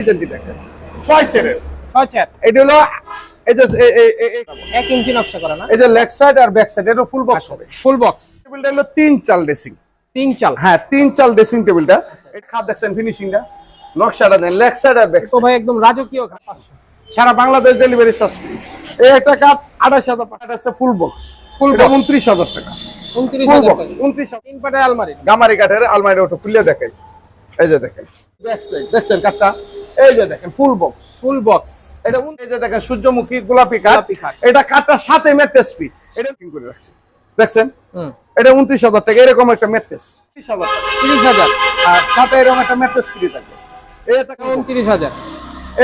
ডিজাইনটি দেখেন। ছয় সেরের ছয় চার এটা হলো এই যে এই- এই- এই- এই- এক ইঞ্চি নকশা করা না? এই যে লেগ সাইড আর ব্যাক সাইড এটা ফুল বক্স হবে। ফুল বক্স টেবিলটা হলো তিন চাল ড্রেসিং তিন চাল। হ্যাঁ তিন চাল ড্রেসিং টেবিলটা এটা খাপ দেখছেন ফিনিশিংটা নকশাটা দেন লেগ সাইড আর ব্যাক তো ভাই একদম রাজকীয় ঘাট। পাঁচশো। সারা বাংলাদেশ ডেলিভারি এই একটা কাপ আঠাশ হাজার টাকা আছে ফুল বক্স ফুল। উনত্রিশ হাজার টাকা। উনত্রিশ হাজার বক্স টাকা। উনত্রিশ তিন পাটের আলমারি। গামারি কাঠের আলমারি ওটা খুলে দেখেন এই যে দেখেন ব্যাক সাইড দেখছেন কাঠটা এই যে দেখেন ফুল বক্স ফুল বক্স এটা এই যে দেখেন সূর্যমুখী গোলাপি কাঠ। এটা কাঠটার সাথে ম্যাট্রেস পি এটা কিং করে রাখছি। দেখছেন? এটা উনত্রিশ হাজার টাকা এরকম একটা ম্যাট্রেস ত্রিশ হাজার। তিরিশ হাজার। আর সাথে এরকম একটা ম্যাট্রেস ফ্রি থাকবে। এই টাকা উনত্রিশ হাজার।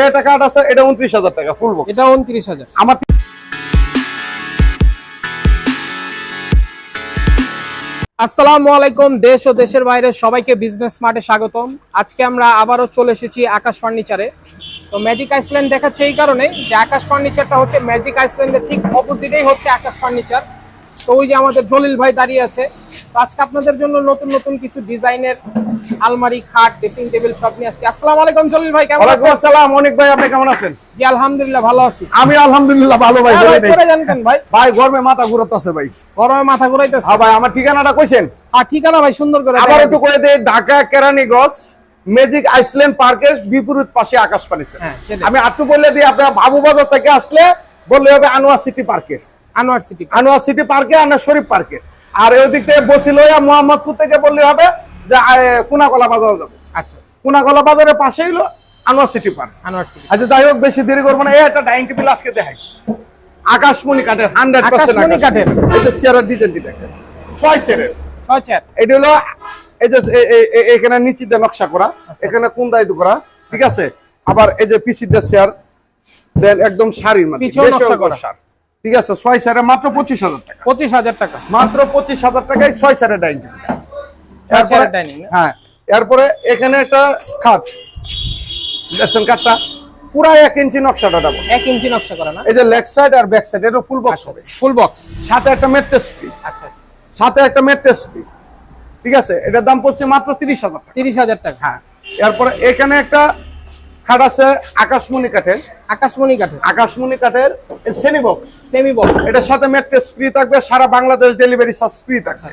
একটা কাঠ আছে এটা উনত্রিশ হাজার টাকা ফুল বক্স এটা উনত্রিশ হাজার। আমার আসসালামু আলাইকুম, দেশ ও দেশের বাইরে সবাইকে বিজনেস মার্টে স্বাগতম। আজকে আমরা আবারও চলে এসেছি আকাশ ফার্নিচারে। তো ম্যাজিক আইসল্যান্ড দেখাচ্ছে এই কারণে যে আকাশ ফার্নিচারটা হচ্ছে ম্যাজিক আইসল্যান্ডের ঠিক অপোজিটেই হচ্ছে আকাশ ফার্নিচার। তো ওই যে আমাদের জলিল ভাই দাঁড়িয়ে আছে আজকে আপনাদের জন্য নতুন নতুন কিছু ডিজাইনের আলমারি খাট ড্রেসিং টেবিল সব নিয়ে আসছি। আসসালামু আলাইকুম জলিল ভাই কেমন আছেন? আসসালাম। অনেক ভাই আপনি কেমন আছেন? জি আলহামদুলিল্লাহ ভালো আছি। আমি আলহামদুলিল্লাহ ভালো ভাই হ্যাঁ। করে জানতেন ভাই। ভাই গরমে মাথা ঘুরাতেছে ভাই। গরমে মাথা ঘুরাইতেছে। হ্যাঁ ভাই আমার ঠিকানাটা কইছেন? আর ঠিকানা ভাই সুন্দর করে আবার একটু। করে দেই ঢাকা কেরানীগঞ্জ ম্যাজিক আইসল্যান্ড পার্কের বিপরীত পাশে আকাশ হ্যাঁ, সেটাই। আমি আটটু বলে দিই আপনার বাবু বাজার থেকে আসলে বললে হবে আনোয়ার সিটি পার্কের। আনোয়ার সিটি আনোয়ার সিটি পার্কে আনোয়ার শরীফ পার্কে আর ওই দিক থেকে বসিল মোহাম্মদপুর থেকে বললে হবে যে কুনাকলা বাজার যাব। আচ্ছা আচ্ছা। কুনাকলা বাজারের পাশেই হলো Anwar city park. Anwar city আচ্ছা যাই হোক বেশি দেরি করব না। এই একটা ডাইনিং টেবিল আজকে দেখাই। আকাশমণি কাঠের হান্ড্রেড আকাশমণি কাঠের। এটা চেয়ারের ডিজাইনটি দেখেন। ছয় সেরের ছয় চার এটা হলো এই যে এখানে নিচিতে নকশা করা এখানে কোন দায়িত্ব করা ঠিক আছে? আবার এই যে পিসিদের চেয়ার দেন একদম শাড়ির মানে করা। ঠিক আছে ছয় সারে মাত্র পঁচিশ হাজার টাকা। পঁচিশ হাজার টাকা। মাত্র পঁচিশ হাজার টাকায় ছয় সারে ডাইনিং? হ্যাঁ এরপরে এখানে একটা খাট। দেখছেন পুরা এক ইঞ্চি নকশাটা ডাবল এক ইঞ্চি নকশা করা না? এই যে লেগ সাইড আর ব্যাক সাইড এটা ফুল বক্স হবে। ফুল বক্স সাথে একটা মেট্রেস ফ্রি আচ্ছা সাথে একটা মেট্রেস ফ্রি ঠিক আছে এটার দাম পড়ছে মাত্র তিরিশ হাজার টাকা। তিরিশ হাজার টাকা। হ্যাঁ এরপরে এখানে একটা খাট আছে আকাশমণি কাঠের। আকাশমণি কাঠের। আকাশমণি কাঠের বক্স সেমি বক্স এটার সাথে মেট্রেস ফ্রি থাকবে সারা বাংলাদেশ ডেলিভারি চার্জ ফ্রি থাকবে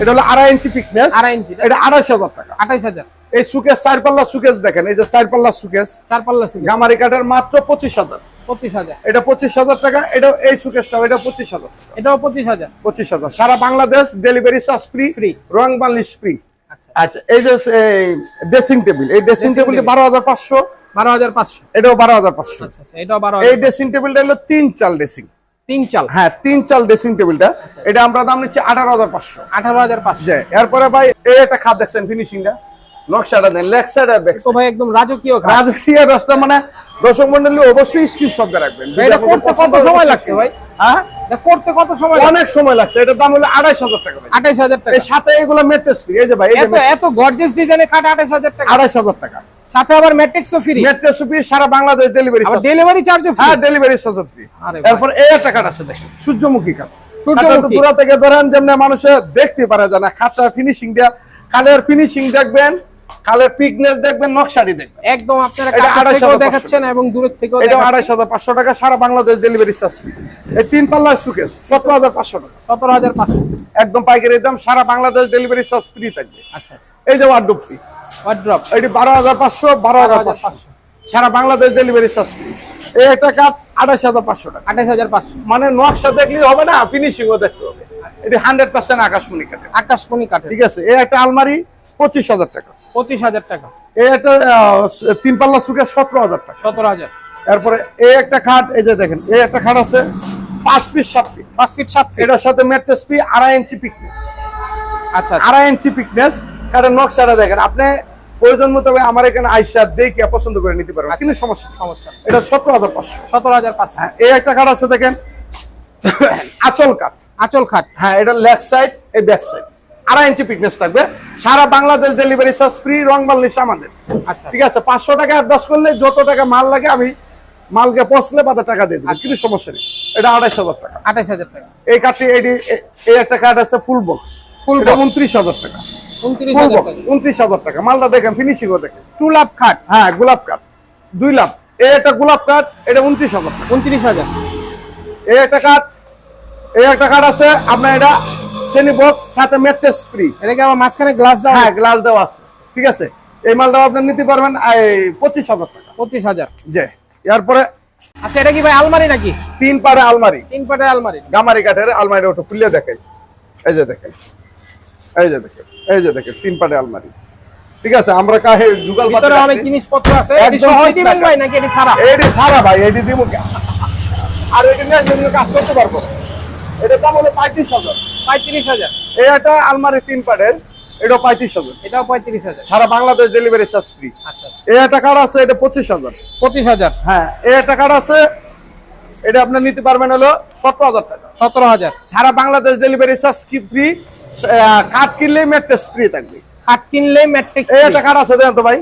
এটা হলো আড়াই ইঞ্চি পিকনেস আড়াই ইঞ্চি এটা আড়াইশ হাজার টাকা। আঠাইশ হাজার। এই সুকেস চার পাল্লা সুকেস দেখেন এই যে চার পাল্লা সুকেস চার পাল্লা সিঙ্গেল গামারি কাঠের মাত্র পঁচিশ হাজার। পঁচিশ হাজার। এটা পঁচিশ হাজার টাকা এটা এই সুকেসটা এটা পঁচিশ হাজার এটাও পঁচিশ হাজার। পঁচিশ হাজার। সারা Bangladesh delivery charge free Free। রং বালিশ ফ্রি আচ্ছা। আচ্ছা এই যে ড্রেসিং টেবিল এই ড্রেসিং টেবিলটি বারো হাজার পাঁচশো। বারো হাজার পাঁচশো। এটাও বারো হাজার পাঁচশো। আচ্ছা আচ্ছা এটাও বারো এই ড্রেসিং টেবিলটা হলো তিন চাল ড্রেসিং তিন চাল। হ্যাঁ তিন চাল ড্রেসিং টেবিলটা এটা আমরা দাম নিচ্ছি আঠারো হাজার পাঁচশো। আঠারো হাজার পাঁচশো। এরপরে ভাই এই একটা খাত দেখছেন ফিনিশিংটা নকশাটা দেন লেগ সাইড আর ব্যাক তো ভাই একদম রাজকীয় রাজকীয় রসটা মানে দর্শক মন্ডলী অবশ্যই স্ক্রিনশট রাখবেন। এটা করতে কত সময় লাগছে ভাই? হ্যাঁ? করতে কত সময় অনেক সময় লাগছে। এটার দাম হলো আড়াইশ হাজার টাকা। হাজার টাকা। সাথে এগুলো মেট্রেস ফ্রি এই যে ভাই এত এত ডিজাইনের খাট হাজার টাকা। আড়াইশ হাজার টাকা। সাথে আবার ম্যাট্রিক্সও ফ্রি মেট্রেস ফ্রি সারা বাংলাদেশ ডেলিভারি আবার ডেলিভারি চার্জও ফ্রি হ্যাঁ ডেলিভারি চার্জ ফ্রি আরে এরপর এই একটা কাঠ আছে দেখেন সূর্যমুখী কাঠ সূর্যমুখী। দূরা থেকে ধরেন যেমন মানুষে দেখতে পারে যে না খাটটা ফিনিশিং দেয়া কালের ফিনিশিং দেখবেন কালের পিকনেস দেখবেন নকশারি দেখবেন। একম আপনারা কাছে 28,500 থেকেও দেখাচ্ছেন এবং দূরের থেকেও এটা দেখাচ্ছেন। আড়াইশ হাজার পাঁচশো টাকা সারা বাংলাদেশ ডেলিভারি চার্জ ফ্রি এই তিন পাল্লার সুকেস সতেরো হাজার পাঁচশো টাকা। সতেরো হাজার পাঁচশো। একদম পাইকারি দাম সারা বাংলাদেশ ডেলিভারি চার্জ ফ্রি থাকবে। আচ্ছা আচ্ছা। এই যে ওয়ার্ডরোব ফ্রি ওয়ার্ড্রপ এটি সারা বাংলাদেশ ডেলিভারি চার্জ ফ্রি এই একটা কাপ হাজার পাঁচশো টাকা। আঠাইশ হাজার পাঁচশো। মানে নকশা দেখলেই হবে না ফিনিশিংও দেখতে হবে। এটি হান্ড্রেড পার্সেন্ট আকাশমণি কাঠের। আকাশমণি কাঠের। ঠিক আছে এই একটা আলমারি পঁচিশ হাজার টাকা। পঁচিশ হাজার টাকা। এই একটা তিন পাল্লা টাকা। এরপরে এই একটা খাট এই যে দেখেন এই একটা খাট আছে পাঁচ সাত পিস পাঁচ ফিট সাত ফিট এটার সাথে ম্যাট্রেস আড়াই ইঞ্চি পিকনেস আচ্ছা আচ্ছা। আড়াই ইঞ্চি পিকনেস কারণ নকশাটা দেখেন। আপনি প্রয়োজন মতো আমার এখানে আইসা দেখে পছন্দ করে নিতে পারবেন। কিন্তু সমস্যা সমস্যা এটা সতেরো হাজার পাঁচশো। সতেরো হাজার পাঁচশো। হ্যাঁ এই একটা কাঠ আছে দেখেন। আচল কাঠ আচল খাট। হ্যাঁ এটা লেগ সাইড এই ব্যাক সাইড। আড়াই ইঞ্চি পিকনেস থাকবে। সারা বাংলাদেশ ডেলিভারি চার্জ ফ্রি রং বাল্লিশ আমাদের। আচ্ছা। ঠিক আছে পাঁচশো টাকা অ্যাডভান্স করলে যত টাকা মাল লাগে আমি মালকে পচলে বাদে টাকা দিয়ে দেবো। কিন্তু সমস্যা নেই। এটা আড়াইশ হাজার টাকা। আঠাইশ হাজার টাকা। এই কাঠটি এটি এই একটা কাঠ আছে ফুল বক্স। box। উনত্রিশ হাজার টাকা। উনত্রিশ হাজার টাকা। মালটা দেখেন ফিনিশিং দেখেন। টু লাভ খাট হ্যাঁ গোলাপ কাঠ দুই লাভ একটা গোলাপ কাঠ এটা উনত্রিশ হাজার টাকা। উনত্রিশ হাজার। এই একটা কাঠ এই একটা কাঠ আছে আপনার এটা বক্স সাথে ম্যাট্রেস ফ্রি এটাকে আবার মাঝখানে গ্লাস দেওয়া হ্যাঁ গ্লাস দেওয়া আছে। ঠিক আছে? এই মালটা আপনি নিতে পারবেন এই পঁচিশ হাজার টাকা। পঁচিশ হাজার। যে এরপরে আচ্ছা এটা কি ভাই আলমারি নাকি? তিন পাড়ে আলমারি। তিন পাটের আলমারি। গামারি কাঠের আলমারি ওটা খুলে দেখাই। এই যে দেখেন। এই যে দেখেন এই যে দেখেন তিন পাড়ে আলমারি। ঠিক আছে আমরা কাহে যুগাল ভিতরে অনেক জিনিসপত্র আছে এটি দিবেন ভাই নাকি এটি ছাড়া? এটি সারা ভাই এটি দিব আর এটি নিয়ে কাজ করতে পারব। এটা দাম হলো পঁয়ত্রিশ হাজার। পঁয়ত্রিশ হাজার। এই একটা আলমারি তিন পাড়ের এটা পঁয়ত্রিশ হাজার। এটাও পঁয়ত্রিশ হাজার। সারা বাংলাদেশ ডেলিভারি চার্জ ফ্রি আচ্ছা আচ্ছা। এই একটা কার্ড আছে? এটা পঁচিশ হাজার। পঁচিশ হাজার। হ্যাঁ এই একটা কার্ড আছে? এটা আপনি নিতে পারবেন হলো সতেরো হাজার টাকা। সতেরো হাজার। সারা বাংলাদেশ ডেলিভারি চার্জ কি ফ্রি কার্ড কিনলেই ম্যাট্রেস ফ্রি থাকবে। খাট কিনলে ম্যাট্রিক্স এই একটা কার্ড আছে দেখেন তো ভাই।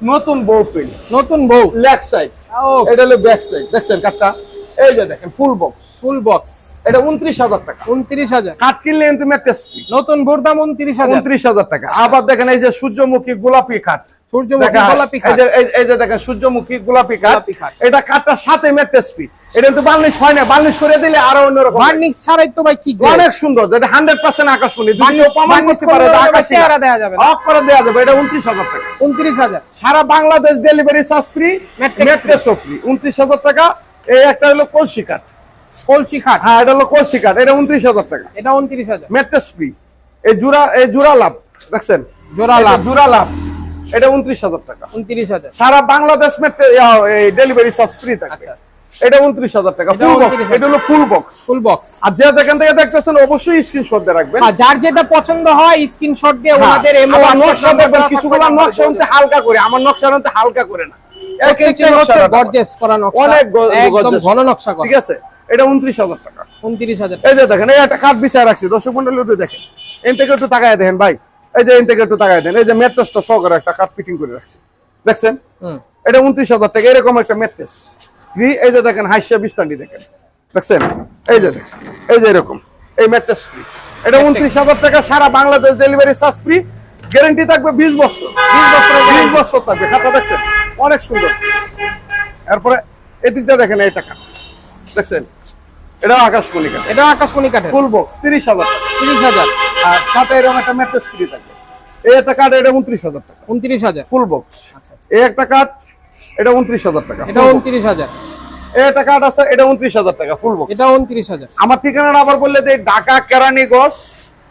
নতুন বউ পেন নতুন বউ। লেগ সাইড এটা হলো ব্যাক সাইড দেখছেন কার্ডটা এই যে দেখেন ফুল বক্স ফুল বক্স এটা উনত্রিশ হাজার টাকা। উনত্রিশ হাজার। কাঠ কিনলে কিন্তু ম্যাট্রেস ফ্রি নতুন বোর দাম উনত্রিশ হাজার। উনত্রিশ হাজার টাকা। আবার দেখেন এই যে সূর্যমুখী গোলাপি খাট সূর্যমুখী গোলাপি এই যে- এই- এই যে দেখেন সূর্যমুখী গোলাপি কাঠ এটা কাঠটার সাথে ম্যাট্রেস ফ্রি এটা কিন্তু বার্নিশ হয় না বার্নিশ করে দিলে আরও অন্যরকম। বার্নিক্স ছাড়াই তো ভাই কি অনেক সুন্দর হান্ড্রেড পার্সেন্ট আকাশমণি। যদি প্রমাণ করতে পারে করলে যে ওটা আকাশী চেহারা দেয়া যাবে অফ করে দেওয়া যাবে এটা উনত্রিশ হাজার টাকা। উনত্রিশ হাজার। সারা বাংলাদেশ ডেলিভারি চার্জ ফ্রি ম্যাট্রেসও ফ্রি উনত্রিশ হাজার টাকা এই একটা হলো কলসি কাঠ কলসি খাট। হ্যাঁ এটা হলো কলসি কাঠ এটা উনত্রিশ হাজার টাকা। এটা উনত্রিশ হাজার। ম্যাট্রেস ফ্রি এই জুরা এই জুরা লাভ দেখছেন? জোড়া এটা লাভ। জুরা লাভ। এটা উনত্রিশ হাজার টাকা। উনত্রিশ হাজার। সারা বাংলাদেশ ডেলিভারি চার্জ ফ্রি থাকবে এটা উনত্রিশ হাজার টাকা। ফুল বক্স এটা হলো ফুল বক্স ফুল বক্স আর যে যেখান থেকে দেখতেছেন অবশ্যই স্ক্রিনশট দিয়ে রাখবেন। যার যেটা পছন্দ হয় স্ক্রিনশট দিয়ে হ্যাঁ, ওনাদের এমও নকশা দেখবেন কিছুগুলো নকশা হতে হালকা করে আমার নকশা হতে হালকা করে না। গর্জেস। করা নকশা। অনেক একদম ঘন নকশা করা। ঠিক আছে? এটা উনত্রিশ হাজার টাকা। উনত্রিশ হাজার এই যে দেখেন এই একটা কাঠ বিছায় রাখছি। দর্শক মন্ডলী দেখেন। এন থেকে একটু তাকায় দেখেন ভাই। এই যে থেকে একটু তাকায় দেন এই যে ম্যাট্রেসটা সহকারে একটা কাঠ ফিটিং করে রাখছি। দেখছেন? হুম। এটা উনত্রিশ হাজার টাকা এরকম একটা ম্যাট্রেস। এই যে দেখেন হাইসা বিস্তানটি দেখেন। দেখছেন? এই যে দেখছেন এই যে এরকম। এই ম্যাট্রেস ফ্রি এটা উনত্রিশ হাজার টাকা সারা Bangladesh delivery charge free guarantee থাকবে বিশ বছর। বিশ বছর বিশ বছর থাকবে। খাতা দেখছেন? অনেক সুন্দর। এরপরে এদিক দিয়ে দেখেন এই টাকা। দেখছেন? এটা আকাশমণি কাঠ এটা আকাশমণি কাঠের। ফুল বক্স তিরিশ হাজার টাকা। তিরিশ হাজার। আর সাথে এরকম একটা ম্যাট্রেস ফ্রি এই একটা কাঠ এটা উনত্রিশ হাজার টাকা। উনত্রিশ হাজার? ফুল বক্স আচ্ছা আচ্ছা। এই একটা কাঠ এটা উনত্রিশ হাজার টাকা। এটা উনত্রিশ হাজার। কাঠ আছে এটা উনত্রিশ হাজার টাকা ফুল বক্স এটা উনত্রিশ হাজার। আমার ঠিকানাটা আবার বললে যে ঢাকা কেরানীগঞ্জ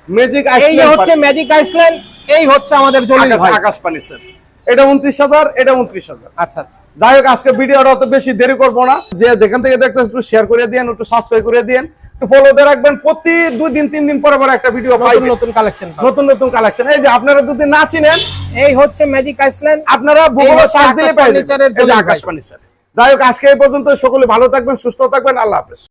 ম্যাজিক এই হচ্ছে ম্যাজিক আইসল্যান্ড এই হচ্ছে আমাদের জলিল ভাই। আকাশ পানি স্যার এটা উনত্রিশ হাজার এটা উনত্রিশ হাজার। আচ্ছা আচ্ছা। যাই হোক আজকে ভিডিওটা অত বেশি দেরি করব না। যে যেখান থেকে দেখতেন একটু শেয়ার করে দিন একটু সাবস্ক্রাইব করে দিন একটু ফলো দিয়ে রাখবেন। প্রতি দুই দিন তিন দিন পরে পরে একটা ভিডিও নতুন পাইবেন নতুন কালেকশন নতুন নতুন কালেকশন এই যে আপনারা যদি না চিনেন এই হচ্ছে ম্যাজিক আইসল্যান্ড আপনারা আকাশবাণী সার্চ দিলে আকাশ। ফার্নিচার যাই হোক আজকে এই পর্যন্ত। সকলে ভালো থাকবেন সুস্থ থাকবেন। আল্লাহ হাফেজ।